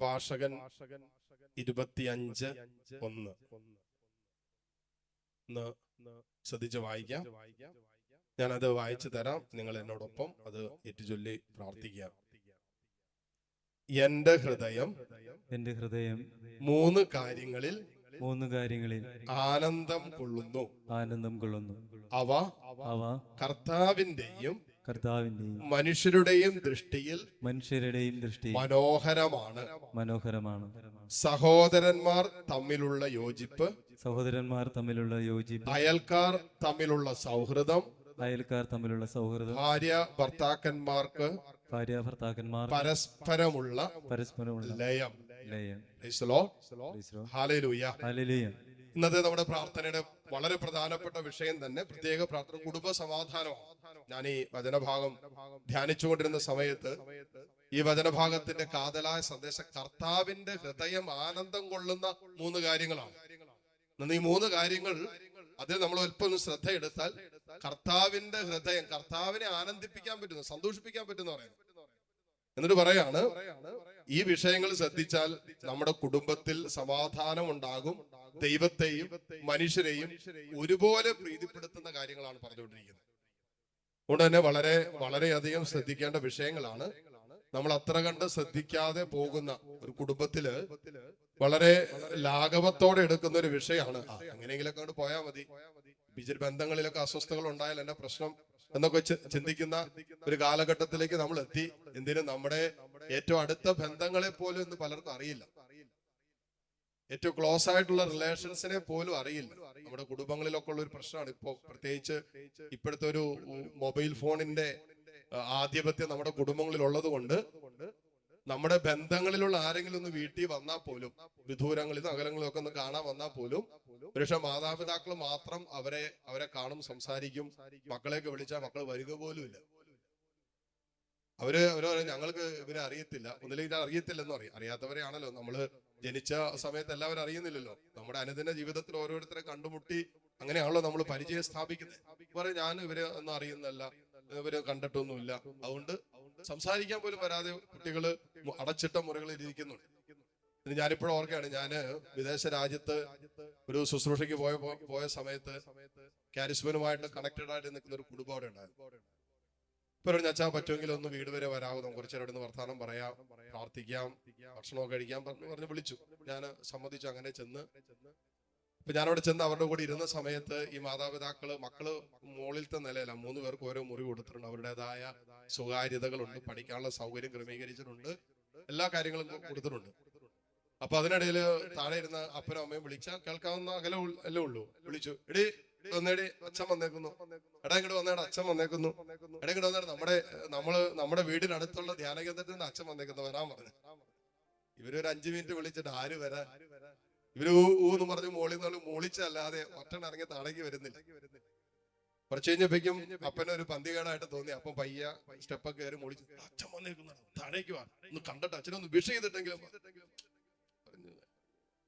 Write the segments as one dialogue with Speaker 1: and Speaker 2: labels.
Speaker 1: പ്രഭാഷകൻ ഇരുപത്തിയഞ്ച് ഒന്ന്. ഒന്ന് ശ്രദ്ധിച്ച് വായിക്കാം. ഞാനത് വായിച്ചു തരാം. നിങ്ങൾ എന്നോടൊപ്പം അത് ഏറ്റുചൊല്ലി പ്രാർത്ഥിക്കാം എന്റെ ഹൃദയം
Speaker 2: എന്റെ ഹൃദയം
Speaker 1: മൂന്ന് കാര്യങ്ങളിൽ
Speaker 2: മൂന്ന് കാര്യങ്ങളിൽ
Speaker 1: ആനന്ദം കൊള്ളുന്നു.
Speaker 2: ആനന്ദം കൊള്ളുന്നു.
Speaker 1: അവ
Speaker 2: അവ
Speaker 1: കർത്താവിന്റെയും
Speaker 2: കർത്താവിന്റെയും
Speaker 1: മനുഷ്യരുടെയും ദൃഷ്ടിയിൽ
Speaker 2: മനുഷ്യരുടെയും ദൃഷ്ടി
Speaker 1: മനോഹരമാണ്.
Speaker 2: മനോഹരമാണ്.
Speaker 1: സഹോദരന്മാർ തമ്മിലുള്ള യോജിപ്പ്
Speaker 2: സഹോദരന്മാർ തമ്മിലുള്ള യോജിപ്പ്
Speaker 1: അയൽക്കാർ തമ്മിലുള്ള സൗഹൃദം
Speaker 2: അയൽക്കാർ തമ്മിലുള്ള സൗഹൃദം
Speaker 1: ഭാര്യ ഭർത്താക്കന്മാർക്ക്
Speaker 2: ഭാര്യ ഭർത്താക്കന്മാർ
Speaker 1: പരസ്പരമുള്ള
Speaker 2: പരസ്പരമുള്ള
Speaker 1: ലയം.
Speaker 2: ലയം.
Speaker 1: ഇന്നത്തെ നമ്മുടെ പ്രാർത്ഥനയുടെ വളരെ പ്രധാനപ്പെട്ട വിഷയം തന്നെ പ്രത്യേക പ്രാർത്ഥന കുടുംബ സമാധാനമാണ് ഞാൻ ഈ വചനഭാഗം ധ്യാനിച്ചുകൊണ്ടിരുന്ന സമയത്ത് ഈ വചനഭാഗത്തിന്റെ കാതലായ സന്ദേശം കർത്താവിന്റെ ഹൃദയം ആനന്ദം കൊള്ളുന്ന മൂന്ന് കാര്യങ്ങളാണ്. ഈ മൂന്ന് കാര്യങ്ങൾ അതിൽ നമ്മൾ അല്പം ഒന്ന് ശ്രദ്ധയെടുത്താൽ കർത്താവിന്റെ ഹൃദയം കർത്താവിനെ ആനന്ദിപ്പിക്കാൻ പറ്റുന്നു സന്തോഷിപ്പിക്കാൻ പറ്റുന്ന പറയുന്നത് എന്നിട്ട് പറയാണ് ഈ വിഷയങ്ങൾ ശ്രദ്ധിച്ചാൽ നമ്മുടെ കുടുംബത്തിൽ സമാധാനം ഉണ്ടാകും ദൈവത്തെയും മനുഷ്യരെയും ഒരുപോലെ പ്രീതിപ്പെടുത്തുന്ന കാര്യങ്ങളാണ് പറഞ്ഞുകൊണ്ടിരിക്കുന്നത്. അതുകൊണ്ട് തന്നെ വളരെ വളരെയധികം ശ്രദ്ധിക്കേണ്ട വിഷയങ്ങളാണ്. നമ്മൾ അത്ര കണ്ട് ശ്രദ്ധിക്കാതെ പോകുന്ന ഒരു കുടുംബത്തിൽ വളരെ ലാഘവത്തോടെ എടുക്കുന്ന ഒരു വിഷയമാണ്. എങ്ങനെയെങ്കിലൊക്കെ അങ്ങോട്ട് പോയാൽ മതി. ബന്ധങ്ങളിലൊക്കെ അസ്വസ്ഥകൾ ഉണ്ടായാൽ എന്നെ പ്രശ്നം എന്നൊക്കെ ചിന്തിക്കുന്ന ഒരു കാലഘട്ടത്തിലേക്ക് നമ്മൾ എത്തി എന്തിനും നമ്മുടെ ഏറ്റവും അടുത്ത ബന്ധങ്ങളെ പോലും ഇന്ന് പലർക്കും അറിയില്ല. ഏറ്റവും ക്ലോസ് ആയിട്ടുള്ള റിലേഷൻസിനെ പോലും അറിയില്ല. നമ്മുടെ കുടുംബങ്ങളിലൊക്കെ ഉള്ള ഒരു പ്രശ്നമാണ്. ഇപ്പോ പ്രത്യേകിച്ച് ഇപ്പോഴത്തെ ഒരു മൊബൈൽ ഫോണിന്റെ ആധിപത്യം നമ്മുടെ കുടുംബങ്ങളിൽ ഉള്ളത് കൊണ്ട് നമ്മുടെ ബന്ധങ്ങളിലുള്ള ആരെങ്കിലും ഒന്ന് വീട്ടിൽ വന്നാൽ പോലും വിദൂരങ്ങളിൽ നിന്ന് അകലങ്ങളിൽ ഒക്കെ ഒന്ന് കാണാൻ വന്നാൽ പോലും പക്ഷെ മാതാപിതാക്കൾ മാത്രം അവരെ അവരെ കാണും സംസാരിക്കും മക്കളെയൊക്കെ വിളിച്ചാൽ മക്കൾ വരിക പോലും ഇല്ല. അവർ അവരോ ഞങ്ങൾക്ക് ഇവരെ അറിയത്തില്ല. ഒന്നില്ലെങ്കിൽ അറിയത്തില്ലെന്ന് പറയും. അറിയാത്തവരെയാണല്ലോ നമ്മൾ ജനിച്ച സമയത്ത് എല്ലാവരും അറിയുന്നില്ലല്ലോ. നമ്മുടെ അനുദിന ജീവിതത്തിൽ ഓരോരുത്തരെ കണ്ടുമുട്ടി അങ്ങനെയാണല്ലോ നമ്മൾ പരിചയം സ്ഥാപിക്കുന്നത്. പറയും ഞാൻ ഇവരെ ഒന്നും അറിയുന്നല്ല ഇവരെ കണ്ടിട്ടൊന്നുമില്ല. അതുകൊണ്ട് സംസാരിക്കാൻ പോലും വരാതെ കുട്ടികൾ അടച്ചിട്ട മുറികളിൽ ഇരിക്കുന്നുണ്ട്. ഞാനിപ്പോഴും ഓർക്കുകയാണ്. ഞാൻ വിദേശ രാജ്യത്ത് ഒരു ശുശ്രൂഷയ്ക്ക് പോയ പോയ സമയത്ത് കാരിസ്മനുമായിട്ട് കണക്റ്റഡ് ആയിട്ട് നിൽക്കുന്ന ഒരു കുടുംബം അവിടെ ഉണ്ടായിരുന്നു. ഇപ്പൊ ഒരു ചച്ചാ പറ്റുമെങ്കിൽ ഒന്ന് വീട് വരെ വരാമോ നമുക്ക് കുറച്ചു നേരം വർത്താനം പറയാം പ്രാർത്ഥിക്കാം ഭക്ഷണമൊക്കെ കഴിക്കാം പറഞ്ഞു പറഞ്ഞ് വിളിച്ചു. ഞാൻ സമ്മതിച്ചു. അങ്ങനെ ചെന്ന്. ഇപ്പൊ ഞാനവിടെ ചെന്ന് അവരുടെ കൂടെ ഇരുന്ന സമയത്ത് ഈ മാതാപിതാക്കൾ മക്കൾ മുകളിലത്തെ നിലയില്ല മൂന്ന് പേർക്ക് ഓരോ മുറി കൊടുത്തിട്ടുണ്ട്. അവരുടേതായ സ്വകാര്യതകളുണ്ട് പഠിക്കാനുള്ള സൗകര്യം ക്രമീകരിച്ചിട്ടുണ്ട്. എല്ലാ കാര്യങ്ങളും കൊടുത്തിട്ടുണ്ട്. അപ്പൊ അതിനിടയിൽ താഴെ ഇരുന്ന അപ്പനും അമ്മയും വിളിച്ചാൽ കേൾക്കാവുന്ന അകലെ അല്ലേ ഉള്ളൂ. വിളിച്ചു. എടി വന്നേടി അച്ഛൻ വന്നേക്കുന്നു. എടാ ഇങ്ങോട്ട് വന്നേടാ അച്ഛൻ വന്നേക്കുന്നു. എടാ ഇങ്ങോട്ട് വന്നേടാ നമ്മുടെ നമ്മൾ നമ്മുടെ വീടിനടുത്തുള്ള ധ്യാന കേന്ദ്രത്തിൽ നിന്ന് അച്ഛൻ വന്നേക്കുന്നു വരാൻ പറഞ്ഞു. ഇവരൊരു അഞ്ചു മിനിറ്റ് വിളിച്ചിട്ട് ആര് വരാ ഇവർ ഊന്ന് പറഞ്ഞു മോളിൽ നിന്ന് മോളിച്ചല്ലാതെ ഒറ്റൻ ഇറങ്ങി തടങ്ങി വരുന്നില്ല. കുറച്ച് കഴിഞ്ഞപ്പോഴേക്കും അപ്പനൊരു പന്തികേടായിട്ട് തോന്നി. അപ്പം പയ്യ സ്റ്റെപ്പൊക്കെ കയറി മോളിച്ച് അച്ഛൻ വന്നേക്കുന്നു താഴേക്ക് വാ. ഒന്ന് കണ്ടിട്ട് അച്ഛനൊന്ന് വിഷ ചെയ്തിട്ടെങ്കിലും.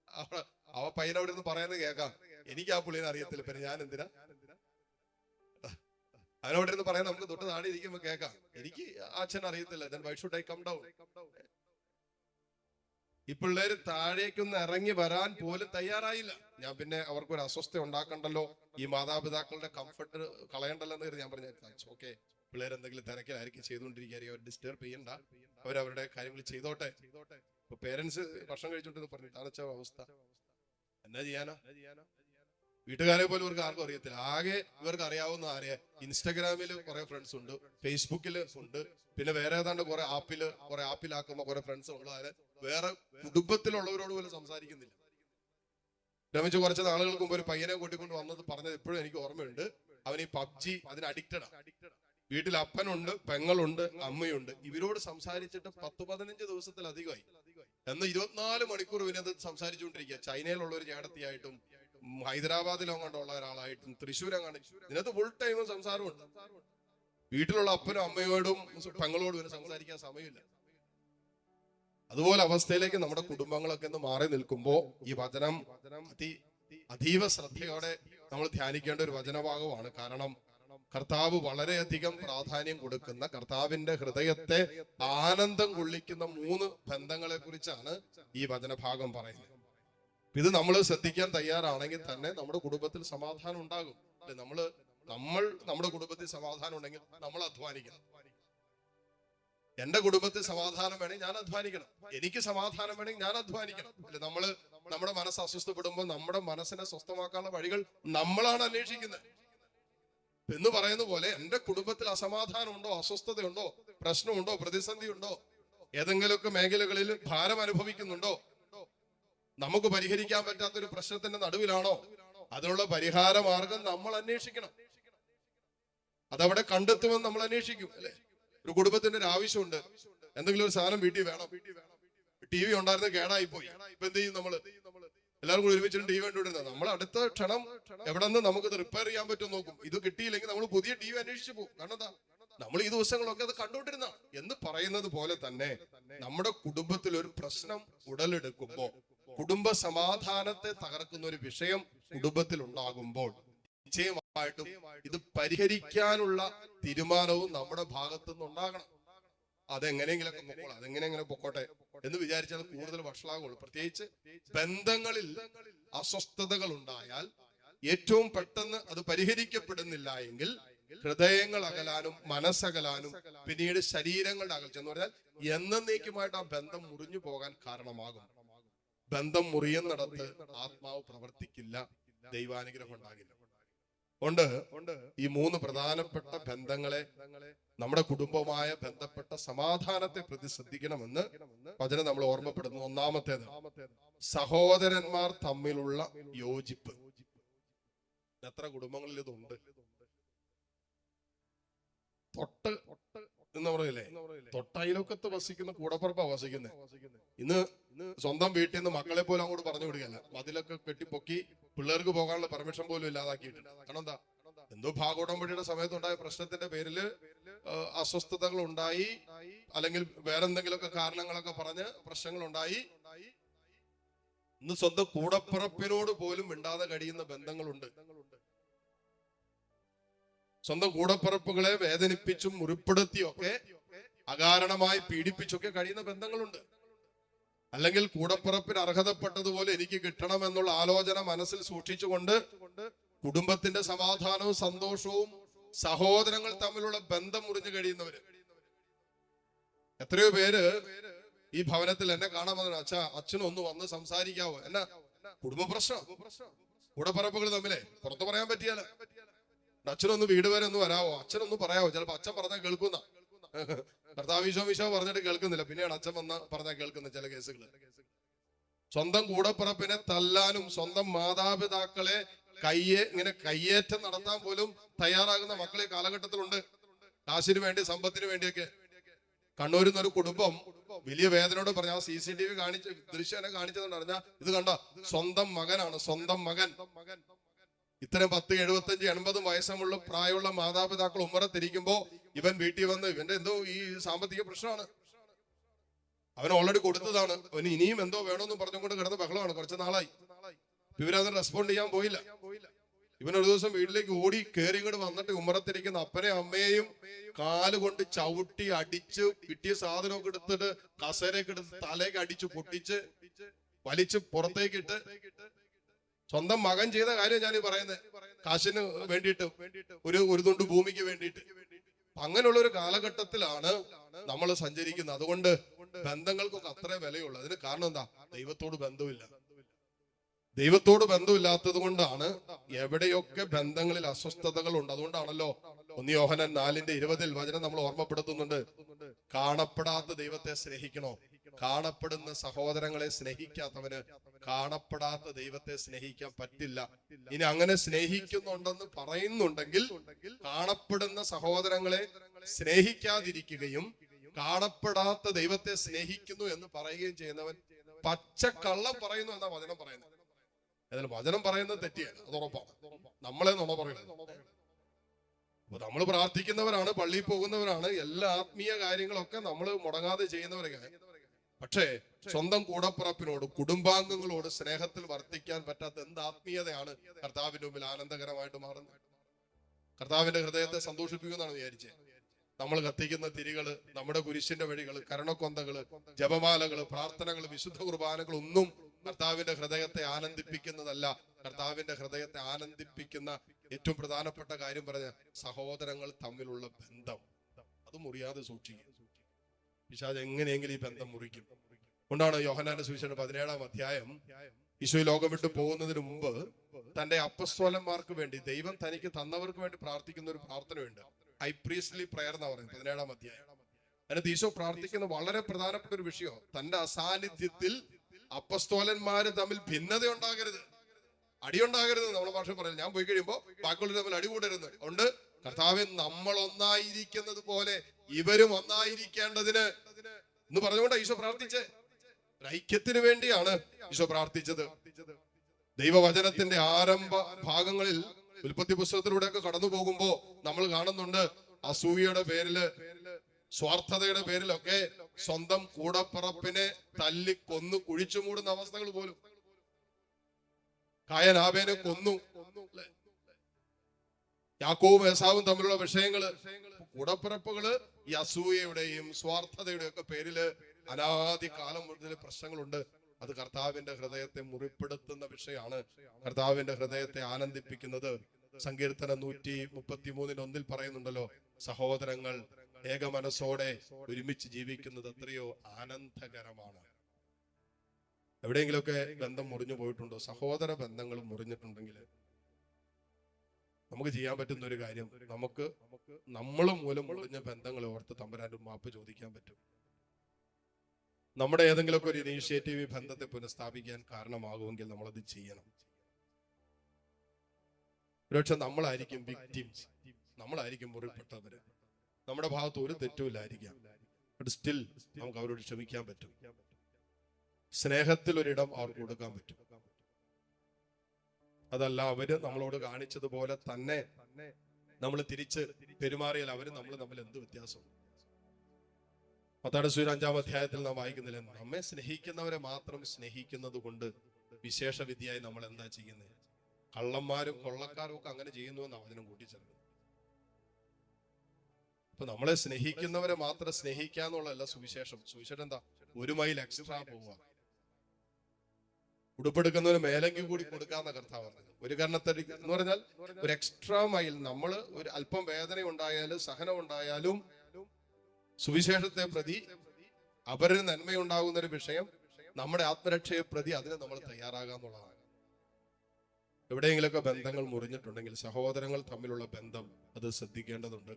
Speaker 1: അവ- പയ്യനവിടെ നിന്ന് പറയുന്നത് കേൾക്കാം. എനിക്ക് ആ പുള്ളിനെ അറിയത്തില്ല. പിന്നെ ഞാൻ എന്തിനാ അവനോട് ഇരുന്ന് പറയാൻ നമുക്ക് തൊട്ട് നാടി ഇരിക്കുമ്പോ കേൾക്കാം. എനിക്ക് അച്ഛൻ അറിയത്തില്ല. Then why should I come down ഈ പിള്ളേര് താഴേക്കൊന്ന് ഇറങ്ങി വരാൻ പോലും തയ്യാറായില്ല. ഞാൻ പിന്നെ അവർക്ക് ഒരു അസ്വസ്ഥ ഉണ്ടാക്കണ്ടല്ലോ. ഈ മാതാപിതാക്കളുടെ കംഫർട്ട് കളയണ്ടല്ലോ എന്ന് കരുതി ഞാൻ പറഞ്ഞു ഓക്കെ പിള്ളേർ എന്തെങ്കിലും തിരക്കിലായിരിക്കും ചെയ്തുകൊണ്ടിരിക്കുകയായിരിക്കും അവർ ഡിസ്റ്റർബ് ചെയ്യണ്ട. അവരവരുടെ കാര്യങ്ങൾ ചെയ്തോട്ടെ. ഇപ്പൊ പേരൻസ് ഭക്ഷണം കഴിച്ചോണ്ടെന്ന് പറഞ്ഞു താണച്ച അവസ്ഥ. എന്നാ ചെയ്യാനാ? വീട്ടുകാരെ പോലും ഇവർക്ക് ആർക്കും അറിയത്തില്ല. ആകെ ഇവർക്ക് അറിയാവുന്ന ആരെയാ ഇൻസ്റ്റാഗ്രാമിൽ കുറെ ഫ്രണ്ട്സ് ഉണ്ട് ഫേസ്ബുക്കിൽ ഉണ്ട് പിന്നെ വേറെ ഏതാണ്ട് കുറെ ആപ്പിൽ കുറെ ആപ്പിലാക്കുന്ന കുറെ ഫ്രണ്ട്സ് ഉള്ളവരെ വേറെ കുടുംബത്തിലുള്ളവരോട് പോലും സംസാരിക്കുന്നില്ല. രമിച്ച് കുറച്ച് നാളുകൾക്ക് മുമ്പ് ഒരു പയ്യനെ കൂട്ടിക്കൊണ്ട് വന്നത് പറഞ്ഞത് എപ്പോഴും എനിക്ക് ഓർമ്മയുണ്ട്. അവൻ ഈ പബ്ജി അതിന് അഡിക്റ്റഡ് വീട്ടിൽ അപ്പനുണ്ട് പെങ്ങളുണ്ട് അമ്മയുണ്ട്. ഇവരോട് സംസാരിച്ചിട്ട് പത്ത് പതിനഞ്ച് ദിവസത്തിലധികമായി. എന്ന് ഇരുപത്തിനാല് മണിക്കൂർ ഇവനത് സംസാരിച്ചുകൊണ്ടിരിക്കുക. ചൈനയിലുള്ള ഒരു ചേട്ടത്തിയായിട്ടും ഹൈദരാബാദിലോ അങ്ങോട്ടുള്ള ഒരാളായിട്ടും തൃശ്ശൂർ അങ്ങോട്ട് ഇതിനകത്ത് ഫുൾ ടൈമും സംസാരമുണ്ട് വീട്ടിലുള്ള അപ്പനും അമ്മയോടും പെങ്ങളോടും ഇവന് സംസാരിക്കാൻ സമയമില്ല. അതുപോലെ അവസ്ഥയിലേക്ക് നമ്മുടെ കുടുംബങ്ങളൊക്കെ ഒന്ന് മാറി നിൽക്കുമ്പോൾ ഈ വചനം അതി അതീവ ശ്രദ്ധയോടെ നമ്മൾ ധ്യാനിക്കേണ്ട ഒരു വചനഭാഗമാണ്. കാരണം കർത്താവ് വളരെയധികം പ്രാധാന്യം കൊടുക്കുന്ന കർത്താവിന്റെ ഹൃദയത്തെ ആനന്ദം കൊള്ളിക്കുന്ന മൂന്ന് ബന്ധങ്ങളെ കുറിച്ചാണ് ഈ വചനഭാഗം പറയുന്നത്. ഇത് നമ്മൾ ശ്രദ്ധിക്കാൻ തയ്യാറാണെങ്കിൽ തന്നെ നമ്മുടെ കുടുംബത്തിൽ സമാധാനം ഉണ്ടാകും. അല്ലെ? നമ്മൾ നമ്മൾ നമ്മുടെ കുടുംബത്തിൽ സമാധാനം ഉണ്ടെങ്കിൽ നമ്മൾ അധ്വാനിക്കണം. എന്റെ കുടുംബത്തിൽ സമാധാനം വേണമെങ്കിൽ ഞാൻ അധ്വാനിക്കണം. എനിക്ക് സമാധാനം വേണമെങ്കിൽ ഞാൻ അധ്വാനിക്കണം. അല്ലെ? നമ്മൾ നമ്മുടെ മനസ്സ് അസ്വസ്ഥപ്പെടുമ്പോൾ നമ്മുടെ മനസ്സിനെ സ്വസ്ഥമാക്കാനുള്ള വഴികൾ നമ്മളാണ് അന്വേഷിക്കുന്നത്. എന്ന് പറയുന്ന പോലെ എന്റെ കുടുംബത്തിൽ അസമാധാനം ഉണ്ടോ? അസ്വസ്ഥതയുണ്ടോ? പ്രശ്നമുണ്ടോ? പ്രതിസന്ധി ഉണ്ടോ ഏതെങ്കിലുമൊക്കെ മേഖലകളിൽ ഭാരം അനുഭവിക്കുന്നുണ്ടോ? നമുക്ക് പരിഹരിക്കാൻ പറ്റാത്ത ഒരു പ്രശ്നത്തിന്റെ നടുവിലാണോ? അതിനുള്ള പരിഹാര മാർഗം നമ്മൾ അന്വേഷിക്കണം. അതവിടെ കണ്ടെത്തുമെന്ന് നമ്മൾ അന്വേഷിക്കും അല്ലെ? ഒരു കുടുംബത്തിന്റെ ഒരു ആവശ്യമുണ്ട്. എന്തെങ്കിലും ഒരു സാധനം വീട്ടിൽ വേണം. ടി വി ഉണ്ടായിരുന്ന കേടായി പോയി ഇപ്പൊ എന്ത് ചെയ്യും നമ്മൾ? എല്ലാവരും കൂടി ഒരുമിച്ചിട്ട് ടി വി കണ്ടുവിടുന്നത് നമ്മൾ അടുത്ത ക്ഷണം എവിടെ നിന്ന് നമുക്ക് റിപ്പയർ ചെയ്യാൻ പറ്റും നോക്കും. ഇത് കിട്ടിയില്ലെങ്കിൽ നമ്മൾ പുതിയ ടി വി അന്വേഷിച്ചു പോകും. കാരണം എന്താ? നമ്മൾ ഈ ദിവസങ്ങളൊക്കെ അത് കണ്ടുകൊണ്ടിരുന്ന എന്ന് പറയുന്നത് പോലെ തന്നെ നമ്മുടെ കുടുംബത്തിൽ ഒരു പ്രശ്നം ഉടലെടുക്കുമ്പോ കുടുംബ സമാധാനത്തെ തകർക്കുന്ന ഒരു വിഷയം കുടുംബത്തിൽ ഉണ്ടാകുമ്പോൾ നിശ്ചയമായിട്ടും ഇത് പരിഹരിക്കാനുള്ള തീരുമാനവും നമ്മുടെ ഭാഗത്തു നിന്നുണ്ടാകണം അതെങ്ങനെയെങ്കിലൊക്കെ പൊക്കോളാം അതെങ്ങനെയെങ്കിലും പൊക്കോട്ടെ എന്ന് വിചാരിച്ചാൽ കൂടുതൽ വഷളാകുള്ളൂ പ്രത്യേകിച്ച് ബന്ധങ്ങളിൽ അസ്വസ്ഥതകൾ ഉണ്ടായാൽ ഏറ്റവും പെട്ടെന്ന് അത് പരിഹരിക്കപ്പെടുന്നില്ല എങ്കിൽ ഹൃദയങ്ങൾ അകലാനും മനസ്സകലാനും പിന്നീട് ശരീരങ്ങളുടെ അകൽച്ച എന്ന് പറഞ്ഞാൽ എന്നേക്കുമായിട്ട് ആ ബന്ധം മുറിഞ്ഞു പോകാൻ കാരണമാകും. ബന്ധം മുറിയുന്നിടത്ത് ആത്മാവ് പ്രവർത്തിക്കില്ല ദൈവാനുഗ്രഹം ഉണ്ടാകില്ല. ഉണ്ട്. ഈ മൂന്ന് പ്രധാനപ്പെട്ട ബന്ധങ്ങളെ നമ്മുടെ കുടുംബവുമായ ബന്ധപ്പെട്ട സമാധാനത്തെ പ്രതി ശ്രദ്ധിക്കണമെന്ന് നമ്മൾ ഓർമ്മപ്പെടുന്നു. ഒന്നാമത്തേത് സഹോദരന്മാർ തമ്മിലുള്ള യോജിപ്പ്. എത്ര കുടുംബങ്ങളിൽ ഇതുണ്ട്. തൊട്ട് എന്ന് പറയില്ലേ? തൊട്ടയിലൊക്കത്ത് വസിക്കുന്ന കൂടപ്പുറപ്പാ വസിക്കുന്നത് ഇന്ന് സ്വന്തം വീട്ടിൽ നിന്ന് മക്കളെ പോലും അങ്ങോട്ട് പറഞ്ഞു വിടുകയല്ല. മതിലൊക്കെ കെട്ടിപ്പൊക്കി പിള്ളേർക്ക് പോകാനുള്ള പെർമിഷൻ പോലും ഇല്ലാതാക്കിയിട്ടുണ്ട് കാരണം എന്താ? എന്തോ ഭാഗോടമ്പടിയുടെ സമയത്തുണ്ടായ പ്രശ്നത്തിന്റെ പേരിൽ അസ്വസ്ഥതകൾ ഉണ്ടായി. അല്ലെങ്കിൽ വേറെന്തെങ്കിലുമൊക്കെ കാരണങ്ങളൊക്കെ പറഞ്ഞ് പ്രശ്നങ്ങൾ ഉണ്ടായി. ഇന്ന് സ്വന്തം കൂടപ്പിറപ്പിനോട് പോലും മിണ്ടാതെ കഴിയുന്ന ബന്ധങ്ങളുണ്ട്. സ്വന്തം കൂടപ്പറപ്പുകളെ വേദനിപ്പിച്ചും മുറിപ്പെടുത്തിയൊക്കെ അകാരണമായി പീഡിപ്പിച്ചൊക്കെ കഴിയുന്ന ബന്ധങ്ങളുണ്ട്. അല്ലെങ്കിൽ കൂടപ്പുറപ്പിന് അർഹതപ്പെട്ടതുപോലെ എനിക്ക് കിട്ടണം എന്നുള്ള ആലോചന മനസ്സിൽ സൂക്ഷിച്ചുകൊണ്ട് കുടുംബത്തിന്റെ സമാധാനവും സന്തോഷവും സഹോദരങ്ങൾ തമ്മിലുള്ള ബന്ധം മുറിഞ്ഞു കഴിയുന്നവര്. എത്രയോ പേര് ഈ ഭവനത്തിൽ എന്നെ കാണാൻ വന്നു അച്ഛ അച്ഛനൊന്ന് വന്ന് സംസാരിക്കാവോ? എന്നാ കുടുംബ പ്രശ്നം. കൂടപ്പറപ്പുകൾ തമ്മിലെ പുറത്തു പറയാൻ പറ്റിയാല? അച്ഛനൊന്ന് വീട് വരെ ഒന്ന് വരാവോ? അച്ഛനൊന്ന് പറയാവോ? ചിലപ്പോ അച്ഛൻ പറഞ്ഞാൽ കേൾക്കുന്ന. കർത്താവിശോ വിശോ പറഞ്ഞിട്ട് കേൾക്കുന്നില്ല. പിന്നെയാണ് അച്ഛൻ വന്ന് പറഞ്ഞാൽ കേൾക്കുന്ന ചില കേസുകൾ സ്വന്തം കൂടപ്പിറപ്പിനെ തല്ലാനും സ്വന്തം മാതാപിതാക്കളെ കയ്യെ ഇങ്ങനെ കയ്യേറ്റം നടത്താൻ പോലും തയ്യാറാകുന്ന മക്കളെ കാലഘട്ടത്തിലുണ്ട്. കാശിന് വേണ്ടി സമ്പത്തിന് വേണ്ടിയൊക്കെ. കണ്ണൂരിൽ നിന്ന് ഒരു കുടുംബം വലിയ വേദനയോട് പറഞ്ഞ സി സി ടി വി കാണിച്ച് ദൃശ്യം എന്നെ കാണിച്ചതെന്ന് പറഞ്ഞാൽ ഇത് കണ്ട? സ്വന്തം മകനാണ് സ്വന്തം മകൻ. ഇത്തരം പത്ത് എഴുപത്തഞ്ച് എൺപതും വയസ്സുള്ള പ്രായമുള്ള മാതാപിതാക്കൾ ഉമ്മറത്തിരിക്കുമ്പോ ഇവൻ വീട്ടിൽ വന്ന് ഇവന്റെ എന്തോ ഈ സാമ്പത്തിക പ്രശ്നമാണ്. അവൻ ഓൾറെഡി കൊടുത്തതാണ്. അവന് ഇനിയും എന്തോ വേണമെന്ന് പറഞ്ഞുകൊണ്ട് കിടന്ന ബഹളമാണ്. കുറച്ച് നാളായി. ഇവരത് റെസ്പോണ്ട് ചെയ്യാൻ പോയില്ല. ഇവൻ ഒരു ദിവസം വീട്ടിലേക്ക് ഓടി കയറി ഇങ്ങോട്ട് വന്നിട്ട് ഉമ്മറത്തിരിക്കുന്ന അപ്പനെ അമ്മയെയും കാലുകൊണ്ട് ചവിട്ടി അടിച്ച് കിട്ടിയ സാധനമൊക്കെ എടുത്തിട്ട് കസേരയൊക്കെ എടുത്ത് തലേക്ക് അടിച്ച് പൊട്ടിച്ച് വലിച്ച് പുറത്തേക്കിട്ട് സ്വന്തം മകൻ ചെയ്ത കാര്യം ഞാൻ പറയുന്നത് കാശിന് വേണ്ടിയിട്ട് ഒരു ഒരു തുണ്ട് ഭൂമിക്ക് വേണ്ടിയിട്ട്. അങ്ങനെയുള്ള ഒരു കാലഘട്ടത്തിലാണ് നമ്മൾ സഞ്ചരിക്കുന്നത്. അതുകൊണ്ട് ബന്ധങ്ങൾക്കൊക്കെ അത്രേ വിലയുള്ളൂ. അതിന് കാരണം എന്താ? ദൈവത്തോട് ബന്ധമില്ല. ദൈവത്തോട് ബന്ധമില്ലാത്തത് കൊണ്ടാണ് എവിടെയൊക്കെ ബന്ധങ്ങളിൽ അസ്വസ്ഥതകൾ ഉണ്ട്. അതുകൊണ്ടാണല്ലോ ഒന്ന് യോഹനൻ നാലിന്റെ ഇരുപതിൽ വചനം നമ്മൾ ഓർമ്മപ്പെടുത്തുന്നുണ്ട്. കാണപ്പെടാത്ത ദൈവത്തെ സ്നേഹിക്കണോ? കാണപ്പെടുന്ന. സഹോദരങ്ങളെ സ്നേഹിക്കാത്തവന് കാണപ്പെടാത്ത ദൈവത്തെ സ്നേഹിക്കാൻ പറ്റില്ല. ഇനി അങ്ങനെ സ്നേഹിക്കുന്നുണ്ടെന്ന് പറയുന്നുണ്ടെങ്കിൽ കാണപ്പെടുന്ന സഹോദരങ്ങളെ സ്നേഹിക്കാതിരിക്കുകയും കാണപ്പെടാത്ത ദൈവത്തെ സ്നേഹിക്കുന്നു എന്ന് പറയുകയും ചെയ്യുന്നവൻ പച്ച പച്ചക്കള്ളം പറയുന്നു എന്നാ വചനം പറയുന്നത്. അതിൽ വചനം പറയുന്നത് തെറ്റിയാണ്. അത് ഉറപ്പാണ്. നമ്മളെ നുണ പറയുന്നത്. അപ്പൊ നമ്മൾ പ്രാർത്ഥിക്കുന്നവരാണ് പള്ളിയിൽ പോകുന്നവരാണ് എല്ലാ ആത്മീയ കാര്യങ്ങളൊക്കെ നമ്മൾ മുടങ്ങാതെ ചെയ്യുന്നവരൊക്കെ പക്ഷേ സ്വന്തം കൂടപ്പുറപ്പിനോട് കുടുംബാംഗങ്ങളോട് സ്നേഹത്തിൽ വർത്തിക്കാൻ പറ്റാത്ത എന്ത് ആത്മീയതയാണ് കർത്താവിന്റെ മുമ്പിൽ ആനന്ദകരമായിട്ട് മാറുന്നത്? കർത്താവിന്റെ ഹൃദയത്തെ സന്തോഷിപ്പിക്കുമെന്നാണ് വിചാരിച്ചത് നമ്മൾ കത്തിക്കുന്ന തിരികൾ നമ്മുടെ കുരിശിന്റെ വഴികൾ കരണക്കൊന്തകൾ ജപമാലകൾ പ്രാർത്ഥനകൾ വിശുദ്ധ കുർബാനകൾ ഒന്നും കർത്താവിന്റെ ഹൃദയത്തെ ആനന്ദിപ്പിക്കുന്നതല്ല. കർത്താവിന്റെ ഹൃദയത്തെ ആനന്ദിപ്പിക്കുന്ന ഏറ്റവും പ്രധാനപ്പെട്ട കാര്യം പറഞ്ഞ സഹോദരങ്ങൾ തമ്മിലുള്ള ബന്ധം. അത് മുറിയാതെ സൂക്ഷിക്കും പിശാജ് എങ്ങനെയെങ്കിലും ഈ ബന്ധം മുറിക്കും. കൊണ്ടാണ് യോഹനാന്റെ സുവിശേഷം പതിനേഴാം അധ്യായം ഈശോ ലോകം വിട്ടു പോകുന്നതിന് മുമ്പ് തന്റെ അപ്പസ്തോലന്മാർക്ക് വേണ്ടി ദൈവം തനിക്ക് തന്നവർക്ക് വേണ്ടി പ്രാർത്ഥിക്കുന്ന ഒരു പ്രാർത്ഥനയുണ്ട്. ഹൈ പ്രീസ്ലി പ്രയർ എന്ന് പറയുന്നത് പതിനേഴാം അധ്യായം. അതിനകത്ത് ഈശോ പ്രാർത്ഥിക്കുന്ന വളരെ പ്രധാനപ്പെട്ട ഒരു വിഷയം തന്റെ അസാന്നിധ്യത്തിൽ അപ്പസ്തോലന്മാര് തമ്മിൽ ഭിന്നത ഉണ്ടാകരുത് അടിയുണ്ടാകരുത് നമ്മുടെ ഭാഷ പറയുന്നത് ഞാൻ പോയി കഴിയുമ്പോൾ ബാക്കിയുള്ളവർ തമ്മിൽ അടി കൂടരുത്. അതുകൊണ്ട് കർത്താവ് നമ്മൾ ഒന്നായിരിക്കുന്നത് പോലെ ഇവരും ഒന്നായിരിക്കേണ്ടതിന് എന്ന് പറഞ്ഞുകൊണ്ട് ഈശോ പ്രാർത്ഥിച്ചേ ഐക്യത്തിന് വേണ്ടിയാണ് ഈശോ പ്രാർത്ഥിച്ചത്. ദൈവവചനത്തിന്റെ ആരംഭ ഭാഗങ്ങളിൽ ഉൽപ്പത്തി പുസ്തകത്തിലൂടെ ഒക്കെ കടന്നു പോകുമ്പോ നമ്മൾ കാണുന്നുണ്ട് അസൂയയുടെ പേരിൽ സ്വാർത്ഥതയുടെ പേരിലൊക്കെ സ്വന്തം കൂടപ്പറപ്പിനെ തല്ലി കൊന്നു കുഴിച്ചു മൂടുന്ന അവസ്ഥകൾ പോലും. കായൻ ആബേനെ കൊന്നു? യാക്കോവും ഏസാവും തമ്മിലുള്ള വിഷയങ്ങൾ ഉടപ്പിറപ്പുകൾ ഈ അസൂയയുടെയും സ്വാർത്ഥതയുടെയും ഒക്കെ പേരിൽ അനാദി കാലം മുതൽ പ്രശ്നങ്ങളുണ്ട്. അത് കർത്താവിന്റെ ഹൃദയത്തെ മുറിപ്പെടുത്തുന്ന വിഷയമാണ്. കർത്താവിന്റെ ഹൃദയത്തെ ആനന്ദിപ്പിക്കുന്നത്. സങ്കീർത്തനം നൂറ്റി മുപ്പത്തി മൂന്നിന് ഒന്നിൽ പറയുന്നുണ്ടല്ലോ സഹോദരങ്ങൾ ഏക മനസ്സോടെ ഒരുമിച്ച് ജീവിക്കുന്നത് എത്രയോ ആനന്ദകരമാണ്. എവിടെയെങ്കിലുമൊക്കെ ബന്ധം മുറിഞ്ഞു പോയിട്ടുണ്ടോ? സഹോദര ബന്ധങ്ങൾ മുറിഞ്ഞിട്ടുണ്ടെങ്കിൽ നമുക്ക് ചെയ്യാൻ പറ്റുന്ന ഒരു കാര്യം നമുക്ക് നമ്മൾ മൂലം മുറിഞ്ഞ ബന്ധങ്ങൾ ഓർത്ത് തമ്പുരാന്റെ മാപ്പ് ചോദിക്കാൻ പറ്റും. നമ്മുടെ ഏതെങ്കിലുമൊക്കെ ഒരു ഇനീഷ്യേറ്റീവ് ബന്ധത്തെ പുനഃസ്ഥാപിക്കാൻ കാരണമാകുമെങ്കിൽ നമ്മളത് ചെയ്യണം. ഒരുപക്ഷെ നമ്മളായിരിക്കും വിക്ടിംസ് നമ്മളായിരിക്കും മുറിപ്പെട്ടവര്. നമ്മുടെ ഭാഗത്ത് ഒരു തെറ്റുമില്ലായിരിക്കാം. ബട്ട് സ്റ്റിൽ നമുക്ക് അവരോട് ക്ഷമിക്കാൻ പറ്റും. സ്നേഹത്തിൽ ഒരിടം അവർക്ക് കൊടുക്കാൻ പറ്റും. അതല്ല അവർ നമ്മളോട് കാണിച്ചതുപോലെ തന്നെ നമ്മൾ തിരിച്ച് പെരുമാറിയാൽ അവർ നമ്മൾ തമ്മിൽ എന്ത് വ്യത്യാസം പത്താട് സൂര്യ അഞ്ചാം അധ്യായത്തിൽ നാം വായിക്കുന്നില്ല? നമ്മെ സ്നേഹിക്കുന്നവരെ മാത്രം സ്നേഹിക്കുന്നത് കൊണ്ട് വിശേഷ വിദ്യയായി നമ്മൾ എന്താ ചെയ്യുന്നത് കള്ളന്മാരും കൊള്ളക്കാരും ഒക്കെ അങ്ങനെ ചെയ്യുന്നു എന്ന് അവനും കൂട്ടിച്ചേർക്കുന്നത്. അപ്പൊ നമ്മളെ സ്നേഹിക്കുന്നവരെ മാത്രം സ്നേഹിക്കാന്നുള്ളതല്ല സുവിശേഷം. സുവിശേഷം എന്താ? ഒരു മൈൽ എക്സ്ട്രാ പോവുക. ഉടുപ്പെടുക്കുന്നവന് മേലങ്കി കൂടി കൊടുക്കാന്ന കർത്താവ് ഒരു കർണത്തടി എന്ന് പറഞ്ഞാൽ ഒരു എക്സ്ട്രാ മൈൽ നമ്മൾ ഒരു അല്പം വേദന ഉണ്ടായാലും സഹനം ഉണ്ടായാലും സുവിശേഷത്തെ പ്രതി അപരന് നന്മയുണ്ടാകുന്ന ഒരു വിഷയം നമ്മുടെ ആത്മരക്ഷയെ പ്രതി അതിന് നമ്മൾ തയ്യാറാകാന്നുള്ളതാണ് എവിടെയെങ്കിലൊക്കെ ബന്ധങ്ങൾ മുറിഞ്ഞിട്ടുണ്ടെങ്കിൽ സഹോദരങ്ങൾ തമ്മിലുള്ള ബന്ധം അത് ശ്രദ്ധിക്കേണ്ടതുണ്ട്.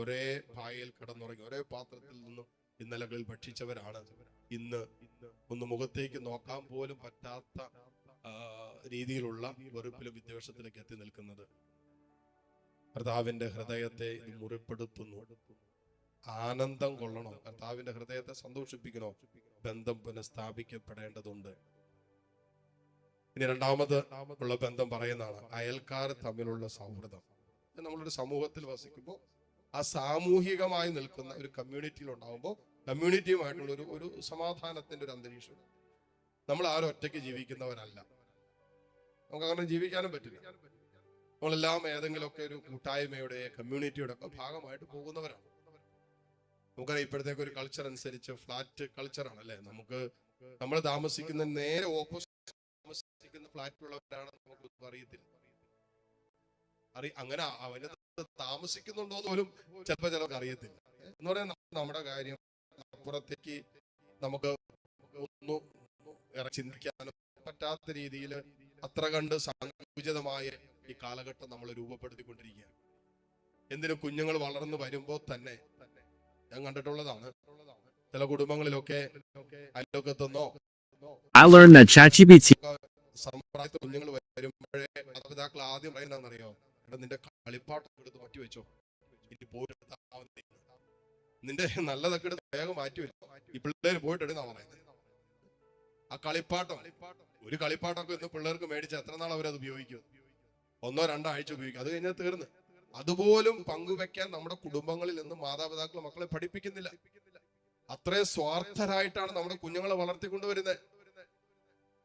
Speaker 1: ഒരേ ഭായയിൽ കിടന്നുറങ്ങി ഒരേ പാത്രത്തിൽ നിന്നും ഇന്നലകളിൽ ഭക്ഷിച്ചവരാണ്. ഇന്ന് ഒന്ന് മുഖത്തേക്ക് നോക്കാൻ പോലും പറ്റാത്ത രീതിയിലുള്ള വെറുപ്പിലും വിദ്വേഷത്തിലേക്ക് എത്തി നിൽക്കുന്നത്. കർത്താവിന്റെ ഹൃദയത്തെ ഇത് മുറിപ്പെടുത്തുന്നു. ആനന്ദം കൊള്ളണം. കർത്താവിന്റെ ഹൃദയത്തെ സന്തോഷിപ്പിക്കണോ? ബന്ധം പുനഃസ്ഥാപിക്കപ്പെടേണ്ടതുണ്ട്. ഇനി രണ്ടാമത് ഉള്ള ബന്ധം പറയുന്നതാണ് അയൽക്കാർ തമ്മിലുള്ള സൗഹൃദം. നമ്മളൊരു സമൂഹത്തിൽ വസിക്കുമ്പോൾ ആ സാമൂഹികമായി നിൽക്കുന്ന ഒരു കമ്മ്യൂണിറ്റിയിൽ ഉണ്ടാകുമ്പോൾ കമ്മ്യൂണിറ്റിയുമായിട്ടുള്ള ഒരു ഒരു സമാധാനത്തിന്റെ ഒരു അന്തരീക്ഷം. നമ്മൾ ആരും ഒറ്റയ്ക്ക് ജീവിക്കുന്നവരല്ല. നമുക്ക് അങ്ങനെ ജീവിക്കാനും പറ്റില്ല. നമ്മളെല്ലാം ഏതെങ്കിലുമൊക്കെ ഒരു കൂട്ടായ്മയുടെ കമ്മ്യൂണിറ്റിയുടെ ഒക്കെ ഭാഗമായിട്ട് പോകുന്നവരാണ്. നമുക്കറിയാം ഇപ്പോഴത്തേക്ക് ഒരു കൾച്ചർ അനുസരിച്ച് ഫ്ലാറ്റ് കൾച്ചറാണ് അല്ലേ നമുക്ക് നമ്മൾ താമസിക്കുന്ന നേരെ ഓപ്പോസിറ്റ് താമസിക്കുന്ന ഫ്ലാറ്റിലുള്ളവരാണ് നമുക്ക് അറിയത്തില്ല. അറി അങ്ങനെ അവന് താമസിക്കുന്നുണ്ടോ എന്ന് പോലും ചിലപ്പോൾ ചിലർക്ക് അറിയത്തില്ല. എന്ന് പറയാൻ നമ്മുടെ കാര്യം അപ്പുറത്തേക്ക് നമുക്ക് ഒന്ന് ചിന്തിക്കാനോ പറ്റാത്ത രീതിയിൽ അത്ര കണ്ട് സങ്കുചിതമായ ഈ കാലഘട്ടം നമ്മൾ രൂപപ്പെടുത്തിക്കൊണ്ടിരിക്കുകയാണ്. എന്തിനു കുഞ്ഞുങ്ങൾ വളർന്നു വരുമ്പോൾ തന്നെ ഞാൻ കണ്ടിട്ടുള്ളതാണ്. ചില കുടുംബങ്ങളിലൊക്കെ അയൽവക്കത്തുനിന്നോ സമ്പ്രായത്തിൽ കുഞ്ഞുങ്ങൾ വരുമ്പോഴേ മാതാപിതാക്കൾ ആദ്യം പറയുന്നതെന്നറിയോ എടാ നിന്റെ കളിപ്പാട്ടം എടുത്ത് മാറ്റി വെച്ചോ ഇനി പോയിട്ട് നിന്റെ നല്ലതൊക്കെ എടുത്ത് വേഗം മാറ്റി വരും ഈ പിള്ളേര് പോയിട്ട് എടുന്നാ പറയുന്നത് ആ കളിപ്പാട്ടം ഒരു കളിപ്പാട്ടമൊക്കെ ഇന്ന് പിള്ളേർക്ക് മേടിച്ച എത്ര നാൾ അവരത് ഉപയോഗിക്കും? ഒന്നോ രണ്ടോ ആഴ്ച ഉപയോഗിക്കും. അത് കഴിഞ്ഞാൽ തീർന്ന്. അതുപോലും പങ്കുവെക്കാൻ നമ്മുടെ കുടുംബങ്ങളിൽ നിന്ന് മാതാപിതാക്കൾ മക്കളെ പഠിപ്പിക്കുന്നില്ല. അത്രയും സ്വാർത്ഥരായിട്ടാണ് നമ്മുടെ കുഞ്ഞുങ്ങളെ വളർത്തിക്കൊണ്ടുവരുന്നത്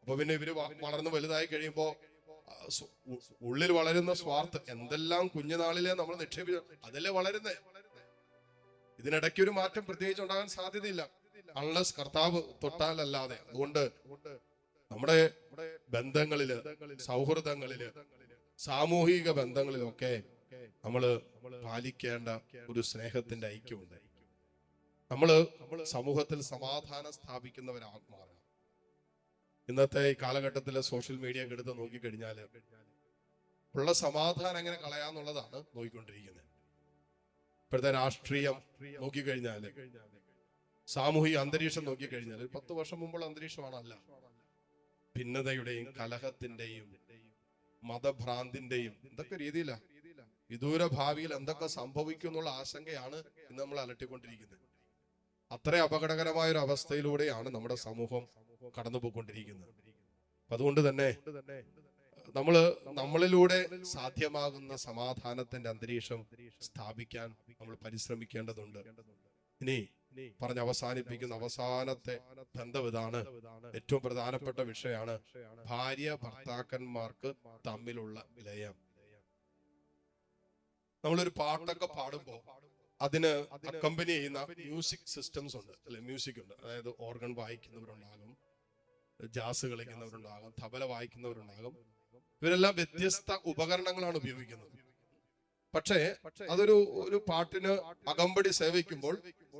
Speaker 1: അപ്പൊ പിന്നെ ഇവർ വളർന്ന് വലുതായി കഴിയുമ്പോ ഉള്ളിൽ വളരുന്ന സ്വാർത്ഥം എന്തെല്ലാം കുഞ്ഞുനാളിലെ നമ്മൾ നിക്ഷേപിച്ചു അതല്ലേ വളരുന്നേ. ഇതിനിടയ്ക്ക് ഒരു മാറ്റം പ്രത്യേകിച്ച് ഉണ്ടാകാൻ സാധ്യതയില്ല. അൺലസ് കർത്താവ് തൊട്ടാലല്ലാതെ. അതുകൊണ്ട് നമ്മുടെ ബന്ധങ്ങളിൽ സൗഹൃദങ്ങളിൽ സാമൂഹിക ബന്ധങ്ങളിലൊക്കെ നമ്മൾ പാലിക്കേണ്ട ഒരു സ്നേഹത്തിന്റെ ഐക്യമുണ്ട്. നമ്മൾ സമൂഹത്തിൽ സമാധാനം സ്ഥാപിക്കുന്നവരാകും ഇന്നത്തെ ഈ കാലഘട്ടത്തിലെ സോഷ്യൽ മീഡിയ എടുത്ത് നോക്കിക്കഴിഞ്ഞാൽ ഉള്ള സമാധാനം എങ്ങനെ കളയാന്നുള്ളതാണ് നോക്കിക്കൊണ്ടിരിക്കുന്നത്. ഇപ്പോഴത്തെ രാഷ്ട്രീയം നോക്കിക്കഴിഞ്ഞാൽ സാമൂഹിക അന്തരീക്ഷം നോക്കിക്കഴിഞ്ഞാൽ ഒരു പത്ത് വർഷം മുമ്പുള്ള അന്തരീക്ഷമാണല്ല. ഭിന്നതയുടെയും കലഹത്തിന്റെയും മതഭ്രാന്തിന്റെയും എന്തൊക്കെ രീതിയിലാ. വിദൂര ഭാവിയിൽ എന്തൊക്കെ സംഭവിക്കും എന്നുള്ള ആശങ്കയാണ് ഇന്ന് നമ്മൾ അലട്ടിക്കൊണ്ടിരിക്കുന്നത്. അത്ര അപകടകരമായ ഒരു അവസ്ഥയിലൂടെയാണ് നമ്മുടെ സമൂഹം കടന്നുപോയിക്കൊണ്ടിരിക്കുന്നത്. അതുകൊണ്ട് തന്നെ നമ്മൾ നമ്മളിലൂടെ സാധ്യമാകുന്ന സമാധാനത്തിന്റെ അന്തരീക്ഷം സ്ഥാപിക്കാൻ നമ്മൾ പരിശ്രമിക്കേണ്ടതുണ്ട്. ഇനി പറഞ്ഞ് അവസാനിപ്പിക്കുന്ന അവസാനത്തെ ബന്ധം ഇതാണ്. ഏറ്റവും പ്രധാനപ്പെട്ട വിഷയമാണ് ഭാര്യ ഭർത്താക്കന്മാർക്ക് തമ്മിലുള്ള ലയം നമ്മളൊരു പാട്ടൊക്കെ പാടുമ്പോൾ അതിന് അക്കമ്പനി ചെയ്യുന്ന മ്യൂസിക് സിസ്റ്റംസ് ഉണ്ട്. അല്ലെ? മ്യൂസിക് ഉണ്ട്. അതായത് ഓർഗൺ വായിക്കുന്നവരുണ്ടാകും ജാസ് കളിക്കുന്നവരുണ്ടാകും തബല വായിക്കുന്നവരുണ്ടാകും. ഇവരെല്ലാം വ്യത്യസ്ത ഉപകരണങ്ങളാണ് ഉപയോഗിക്കുന്നത്. പക്ഷേ അതൊരു ഒരു പാട്ടിന് അകമ്പടി സേവിക്കുമ്പോൾ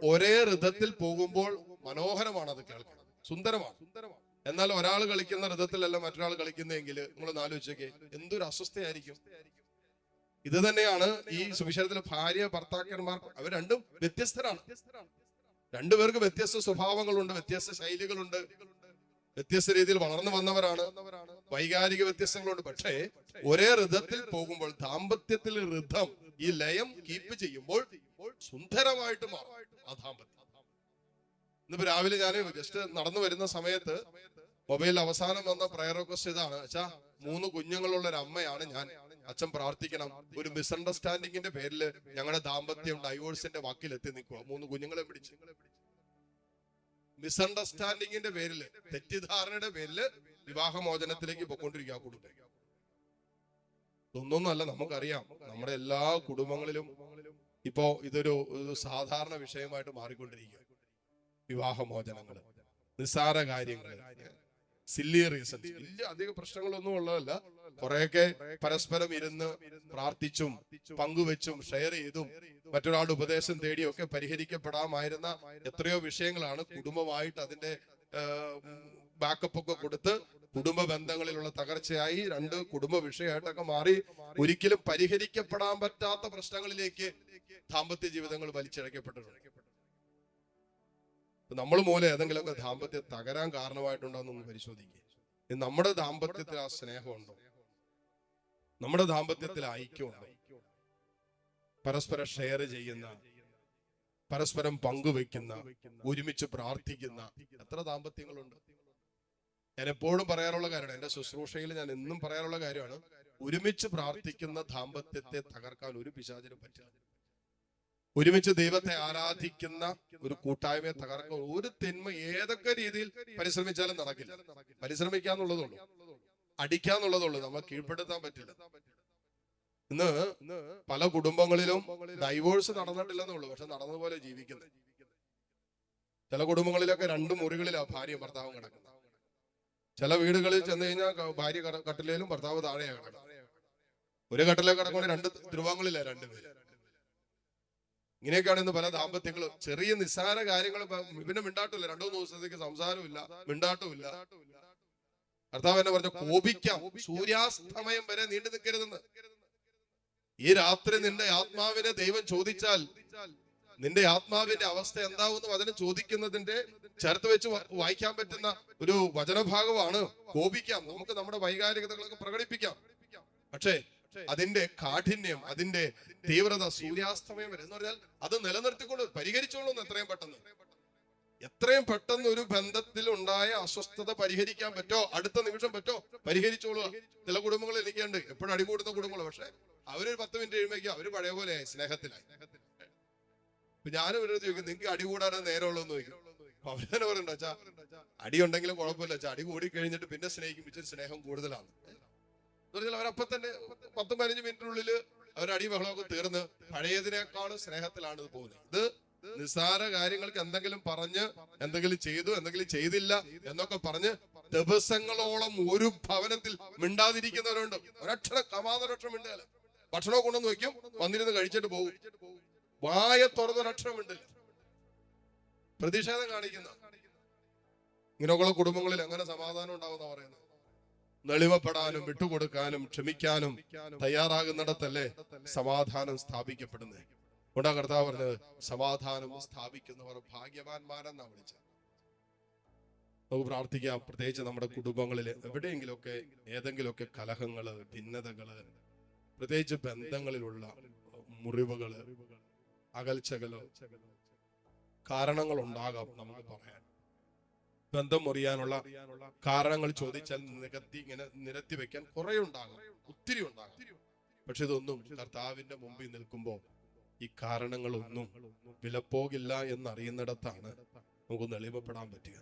Speaker 1: ഒരേ ഋതത്തിൽ പോകുമ്പോൾ മനോഹരമാണ് അത് കേൾക്കുന്നത് സുന്ദരമാണ്. എന്നാൽ ഒരാൾ കളിക്കുന്ന ഋതത്തിലല്ല മറ്റൊരാൾ കളിക്കുന്നതെങ്കിൽ നിങ്ങൾ ആലോചിച്ചേക്കെ എന്തൊരു അസ്വസ്ഥയായിരിക്കും. ഇത് തന്നെയാണ് ഈ സുവിശേഷത്തിലെ ഭാര്യ ഭർത്താക്കന്മാർ അവർ രണ്ടും വ്യത്യസ്തരാണ്. രണ്ടുപേർക്ക് വ്യത്യസ്ത സ്വഭാവങ്ങളുണ്ട് വ്യത്യസ്ത ശൈലികളുണ്ട്. വ്യത്യസ്ത രീതിയിൽ വളർന്നു വന്നവരാണ്. വൈകാരിക വ്യത്യസ്തങ്ങളുണ്ട്. പക്ഷേ ഒരേ ഋതത്തിൽ പോകുമ്പോൾ ദാമ്പത്യത്തിൽ ഋതം ഈ ലയം കീപ്പ് ചെയ്യുമ്പോൾ സുന്ദരമായിട്ട് മാറും. ആ ദാമ്പത്യം. ഇന്നിപ്പോ രാവിലെ ഞാൻ ജസ്റ്റ് നടന്നു വരുന്ന സമയത്ത് മൊബൈൽ അവസാനം വന്ന പ്രയർ റിക്വസ്റ്റ് ഇതാണ്. അച്ഛാ മൂന്ന് കുഞ്ഞുങ്ങളുള്ള ഒരു അമ്മയാണ് ഞാൻ. അച്ഛൻ പ്രാർത്ഥിക്കണം. ഒരു മിസ്അണ്ടർസ്റ്റാൻഡിങ്ങിന്റെ പേരിൽ ഞങ്ങളുടെ ദാമ്പത്യം ഡൈവോഴ്സിന്റെ വാക്കിൽ എത്തി നിൽക്കുക. മൂന്ന് കുഞ്ഞുങ്ങളെ പിടിച്ച്. മിസ്അണ്ടർസ്റ്റാൻഡിങ്ങിന്റെ പേരിൽ തെറ്റിദ്ധാരണയുടെ പേരിൽ വിവാഹമോചനത്തിലേക്ക് പൊക്കോണ്ടിരിക്കുക ആ കുടുംബം. ഇതൊന്നൊന്നുമല്ല നമുക്കറിയാം. നമ്മുടെ എല്ലാ കുടുംബങ്ങളിലും ഇപ്പോ ഇതൊരു സാധാരണ വിഷയമായിട്ട് മാറിക്കൊണ്ടിരിക്കുക വിവാഹമോചനങ്ങൾ നിസ്സാര കാര്യങ്ങൾ സില്ലി റീസൺസ് വലിയ അധിക പ്രശ്നങ്ങളൊന്നും ഉള്ളതല്ല. കുറെയൊക്കെ പരസ്പരം ഇരുന്ന് പ്രാർത്ഥിച്ചും പങ്കുവെച്ചും ഷെയർ ചെയ്തും മറ്റൊരാളുടെ ഉപദേശം തേടിയും ഒക്കെ പരിഹരിക്കപ്പെടാമായിരുന്ന എത്രയോ വിഷയങ്ങളാണ് കുടുംബമായിട്ട് അതിന്റെ ബാക്കപ്പ് ഒക്കെ കൊടുത്ത് കുടുംബ ബന്ധങ്ങളിലുള്ള തകർച്ചയായി രണ്ട് കുടുംബ വിഷയമായിട്ടൊക്കെ മാറി. ഒരിക്കലും പരിഹരിക്കപ്പെടാൻ പറ്റാത്ത പ്രശ്നങ്ങളിലേക്ക് ദാമ്പത്യ ജീവിതങ്ങൾ വലിച്ചിഴക്കപ്പെട്ടിട്ടുണ്ട്. നമ്മൾ മൂലം ഏതെങ്കിലുമൊക്കെ ദാമ്പത്യ തകരാൻ കാരണമായിട്ടുണ്ടോ എന്നൊന്ന് പരിശോധിക്കുക നമ്മുടെ ദാമ്പത്യത്തിൽ ആ സ്നേഹമുണ്ടോ? നമ്മുടെ ദാമ്പത്യത്തിൽ ഐക്യമുണ്ടോ? പരസ്പരം ഷെയർ ചെയ്യുന്ന പരസ്പരം പങ്കുവെക്കുന്ന ഒരുമിച്ച് പ്രാർത്ഥിക്കുന്ന എത്ര ദാമ്പത്യങ്ങളുണ്ട്? ഞാൻ എപ്പോഴും പറയാറുള്ള കാര്യമാണ് എന്റെ ശുശ്രൂഷയിൽ ഞാൻ എന്നും പറയാറുള്ള കാര്യമാണ് ഒരുമിച്ച് പ്രാർത്ഥിക്കുന്ന ദാമ്പത്യത്തെ തകർക്കാൻ ഒരു പിശാചിനും പറ്റില്ല. ഒരുമിച്ച് ദൈവത്തെ ആരാധിക്കുന്ന ഒരു കൂട്ടായ്മയെ തകർക്കുക ഒരു തിന്മ ഏതൊക്കെ രീതിയിൽ പരിശ്രമിച്ചാലും നടക്കില്ല. പരിശ്രമിക്കാന്നുള്ളതുള്ളൂ. അടിക്കാന്നുള്ളതുള്ളൂ. നമ്മൾ കീഴ്പ്പെടുത്താൻ പറ്റില്ല. ഇന്ന് പല കുടുംബങ്ങളിലും ഡൈവോഴ്സ് നടന്നിട്ടില്ലെന്നുള്ളൂ. പക്ഷെ നടന്നതുപോലെ ജീവിക്കുന്നു. ചില കുടുംബങ്ങളിലൊക്കെ രണ്ട് മുറികളിലാണ് ഭാര്യ ഭർത്താവും കിടക്കുന്നത്. ചില വീടുകളിൽ ചെന്ന് കഴിഞ്ഞാൽ ഭാര്യ കട- കട്ടിലേലും ഭർത്താവ് താഴെയാണ് ഒരു കട്ടിലേ കിടക്കുന്ന രണ്ട് ധ്രുവങ്ങളിലാണ് രണ്ടുപേര് ഇങ്ങനെയൊക്കെയാണ് ഇന്ന് പല ദാമ്പത്യങ്ങളും. ചെറിയ നിസ്സാര കാര്യങ്ങൾ പിന്നെ മിണ്ടാട്ടില്ല രണ്ടു മൂന്ന് ദിവസത്തേക്ക് സംസാരമില്ല മിണ്ടാട്ടുമില്ല ഭർത്താവ് എന്നെ പറഞ്ഞു കോപിക്കാം. സൂര്യാസ്തമയം വരെ നീണ്ടു നിൽക്കരുതെന്ന്. ഈ രാത്രി നിന്റെ ആത്മാവിനെ ദൈവം ചോദിച്ചാൽ നിന്റെ ആത്മാവിന്റെ അവസ്ഥ എന്താവുന്നു അതിന് ചോദിക്കുന്നതിന്റെ ചേർത്ത് വെച്ച് വായിക്കാൻ പറ്റുന്ന ഒരു വചനഭാഗമാണ് കോപിക്കാം. നമുക്ക് നമ്മുടെ വൈകാരികതകളൊക്കെ പ്രകടിപ്പിക്കാം. പക്ഷേ അതിന്റെ കാഠിന്യം അതിന്റെ തീവ്രത സൂര്യാസ്തമയം വരെ എന്ന് പറഞ്ഞാൽ അത് നിലനിർത്തിക്കൊണ്ട് പരിഹരിച്ചോളൂ എത്രയും പെട്ടെന്ന്. എത്രയും പെട്ടെന്ന് ഒരു ബന്ധത്തിൽ ഉണ്ടായ അസ്വസ്ഥത പരിഹരിക്കാൻ പറ്റോ? അടുത്ത നിമിഷം പറ്റോ? പരിഹരിച്ചോളൂ. ചില കുടുംബങ്ങൾ എനിക്കുണ്ട്. എപ്പോഴും അടികൂടുന്ന കുടുംബങ്ങൾ പക്ഷെ അവരൊരു പത്ത് മിനിറ്റ് കഴിയുമ്പോഴേക്കും അവർ പഴയ പോലെയായി സ്നേഹത്തിലായി. ഇപ്പൊ ഞാനും ഇവരോട് ചോദിക്കും നിങ്ങൾക്ക് അടികൂടാനോ നേരമുള്ളൂ എന്ന് ചോദിക്കും. അവരെന്നെ പറയണ്ട അച്ഛാ അടി ഉണ്ടെങ്കിലും കുഴപ്പമില്ല അടി കൂടി കഴിഞ്ഞിട്ട് പിന്നെ സ്നേഹിക്കും സ്നേഹം കൂടുതലാണ്. എന്ന് അവരപ്പം തന്നെ പത്തും പതിനഞ്ച് മിനിറ്റിനുള്ളിൽ അവരടി ബഹളമൊക്കെ തീർന്ന് പഴയതിനേക്കാളും സ്നേഹത്തിലാണ് ഇത് പോകുന്നത്. ഇത് നിസ്സാര കാര്യങ്ങൾക്ക് എന്തെങ്കിലും പറഞ്ഞ് എന്തെങ്കിലും ചെയ്തു എന്തെങ്കിലും ചെയ്തില്ല എന്നൊക്കെ പറഞ്ഞ് ദിവസങ്ങളോളം ഒരു ഭവനത്തിൽ മിണ്ടാതിരിക്കുന്നവരുണ്ട്. ഒരക്ഷരം കമാതൊരക്ഷരം മിണ്ടല്ല ഭക്ഷണം കൊണ്ടുവന്ന് വെക്കും വന്നിരുന്ന് കഴിച്ചിട്ട് പോകും. വായ തുറന്നൊരക്ഷരം മിണ്ടില്ല. പ്രതിഷേധം കാണിക്കുന്ന. ഇങ്ങനെയൊക്കെയുള്ള കുടുംബങ്ങളിൽ എങ്ങനെ സമാധാനം ഉണ്ടാവുന്ന പറയുന്നത്? നെളിവപ്പെടാനും വിട്ടുകൊടുക്കാനും ക്ഷമിക്കാനും തയ്യാറാകുന്നിടത്തല്ലേ സമാധാനം സ്ഥാപിക്കപ്പെടുന്നത് ഉണ്ടാ കർത്താവ് പറഞ്ഞത്? സമാധാനം സ്ഥാപിക്കുന്നവർ ഭാഗ്യവാന്മാരെന്നാ വിളിച്ചത്. നമുക്ക് പ്രാർത്ഥിക്കാം. പ്രത്യേകിച്ച് നമ്മുടെ കുടുംബങ്ങളിൽ എവിടെയെങ്കിലുമൊക്കെ ഏതെങ്കിലുമൊക്കെ കലഹങ്ങൾ ഭിന്നതകൾ പ്രത്യേകിച്ച് ബന്ധങ്ങളിലുള്ള മുറിവുകൾ അകൽച്ചകൾ കാരണങ്ങൾ ഉണ്ടാകാം നമുക്ക് പറയാൻ. ബന്ധം മുറിയാനുള്ള കാരണങ്ങൾ ചോദിച്ചാൽ നികത്തി ഇങ്ങനെ നിരത്തി വെക്കാൻ കുറെ ഉണ്ടാകും. ഒത്തിരി ഉണ്ടാകും. പക്ഷെ ഇതൊന്നും കർത്താവിന്റെ മുമ്പിൽ നിൽക്കുമ്പോൾ ഈ കാരണങ്ങളൊന്നും വിലപ്പോകില്ല എന്നറിയുന്നിടത്താണ് നമുക്ക് എളിമപ്പെടാൻ പറ്റുക.